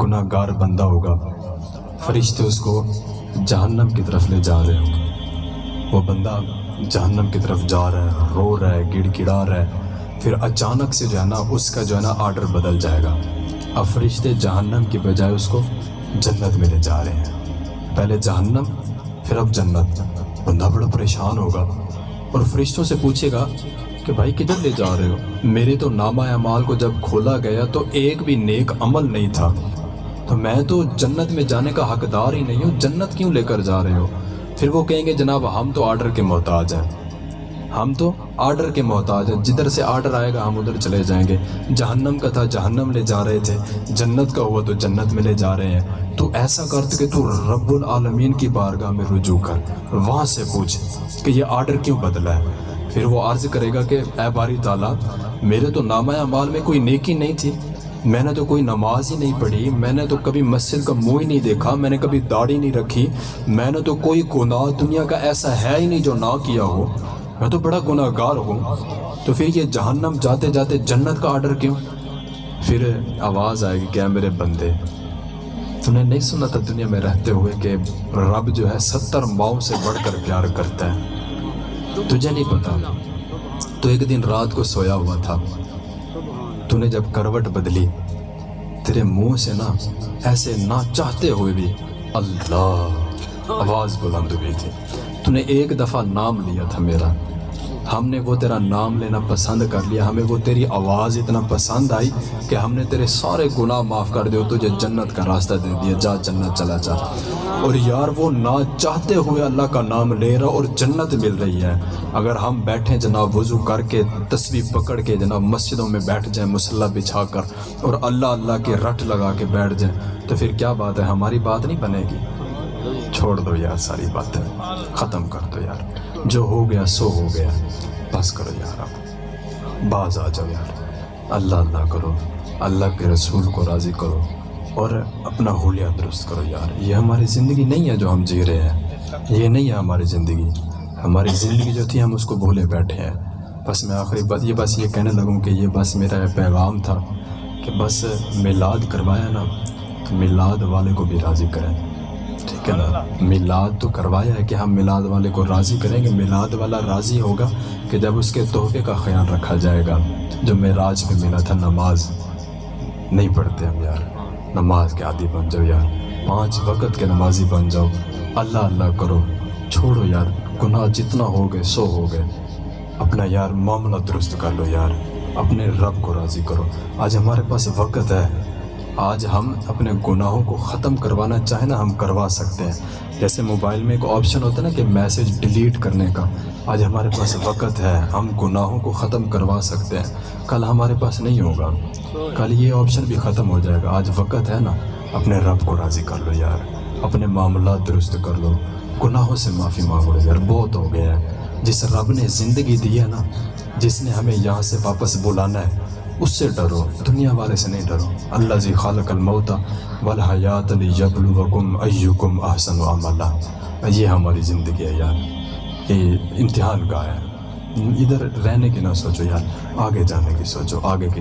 गुनाहगार बंदा होगा। फरिश्ते उसको जहन्नम की तरफ़ ले जा रहे होंगे। वो बंदा जहन्नम की तरफ़ जा रहा है, रो रहा है, गिड़गिड़ा रहा है। फिर अचानक से जो है ना, उसका जो है ना आर्डर बदल जाएगा। अब फरिश्ते जहन्नम की बजाय उसको जन्नत में ले जा रहे हैं। पहले जहन्नम, फिर अब जन्नत। बंदा बड़ा परेशान होगा और फरिश्तों से पूछेगा कि भाई किधर ले जा रहे हो? मेरे तो नामा अमाल को जब खोला गया तो एक भी नेक अमल नहीं था। तो मैं तो जन्नत में जाने का हकदार ही नहीं हूँ, जन्नत क्यों लेकर जा रहे हो? फिर वो कहेंगे, जनाब, हम तो आर्डर के मोहताज हैं। हम तो आर्डर के मोहताज हैं। जिधर से आर्डर आएगा, हम उधर चले जाएँगे। जहन्नम का था, जहन्नम ले जा रहे थे। जन्नत का हुआ तो जन्नत में ले जा रहे हैं। तो ऐसा कर कि तू रब्बुल आलमीन की बारगाह में रुजू कर। वहाँ से पूछ कि ये आर्डर क्यों बदला है? फिर वो अर्ज़ करेगा कि, ए बारी ताला, मेरे तो नामा अमाल में कोई नेकी नहीं थी। मैंने तो कोई नमाज़ ही नहीं पढ़ी, मैंने तो कभी मस्जिद का मुँह ही नहीं देखा, मैंने कभी दाढ़ी नहीं रखी, मैंने तो कोई गुनाह दुनिया का ऐसा है ही नहीं जो ना किया हो। मैं तो बड़ा गुनाहगार हूँ। तो फिर ये जहन्नम जाते जाते जन्नत का आर्डर क्यों? फिर आवाज़ आएगी, क्या मेरे बंदे? तुमने नहीं सुना था दुनिया में रहते हुए कि रब जो है सत्तर माओ से बढ़कर प्यार करता है? तुझे नहीं पता। तो एक दिन रात को सोया हुआ था। तूने जब करवट बदली, तेरे मुँह से ना ऐसे ना चाहते हुए भी अल्लाह, आवाज़ बुलंद हुई थी। तूने एक दफ़ा नाम लिया था मेरा हमने वो तेरा नाम लेना पसंद कर लिया। हमें वो तेरी आवाज़ इतना पसंद आई कि हमने तेरे सारे गुनाह माफ़ कर दिए तुझे जन्नत का रास्ता दे दिया। जा, जन्नत चला जा। और यार, वो ना चाहते हुए अल्लाह का नाम ले रहा और जन्नत मिल रही है। अगर हम बैठे जनाब वज़ू करके, तस्वीर पकड़ के जनाब मस्जिदों में बैठ जाए, मुसल्ला बिछा कर और अल्लाह अल्लाह के रट लगा के बैठ जाए तो फिर क्या बात है? हमारी बात नहीं बनेगी। छोड़ दो यार सारी बातें। ख़त्म कर दो यार। जो हो गया, सो हो गया। बस करो यार अब। बाज आ जाओ यार। अल्लाह अल्लाह करो। अल्लाह के रसूल को राज़ी करो। और अपना होलिया दुरुस्त करो यार। ये हमारी ज़िंदगी नहीं है जो हम जी रहे हैं। ये नहीं है हमारी ज़िंदगी। हमारी ज़िंदगी जो थी, हम उसको भूले बैठे हैं। बस मैं आखिरी बात ये बस ये कहने लगूँ कि ये बस मेरा पैगाम था कि बस मिलाद करवाया ना तो मिलाद वाले को भी राज़ी करें। ठीक है ना? मिलाद तो करवाया है कि हम मिलाद वाले को राज़ी करेंगे। मिलाद वाला राज़ी होगा कि जब उसके तोहफे का ख्याल रखा जाएगा। जो मेराज में मिला था, नमाज़। नहीं पढ़ते हम यार। नमाज़ के आदि बन जाओ यार। पाँच वक़्त के नमाजी बन जाओ। अल्लाह अल्लाह करो। छोड़ो यार। गुनाह जितना हो गए, सो हो गए। अपना यार, मामला दुरुस्त कर लो यार। अपने रब को राज़ी करो। आज हमारे पास वक़्त है। आज हम अपने गुनाहों को ख़त्म करवाना चाहे ना हम करवा सकते हैं। जैसे मोबाइल में एक ऑप्शन होता है ना कि मैसेज डिलीट करने का। आज हमारे पास वक़्त है, हम गुनाहों को ख़त्म करवा सकते हैं। कल हमारे पास नहीं होगा। कल ये ऑप्शन भी ख़त्म हो जाएगा। आज वक़्त है ना, अपने रब को राज़ी कर लो यार। अपने मामला दुरुस्त कर लो। गुनाहों से माफ़ी मांगो यार। बहुत हो गया है। जिस रब ने ज़िंदगी दी है ना, जिसने हमें यहाँ से वापस बुलाना है उससे डरो, दुनिया वाले से नहीं डरो। अल्लाह जी खालकल मौता, वल हयात यबलुवकुम अयुकुम अहसन अमला। ये हमारी ज़िंदगी है यार। ये इम्तिहान का है। इधर रहने की ना सोचो यार, आगे जाने की सोचो, आगे की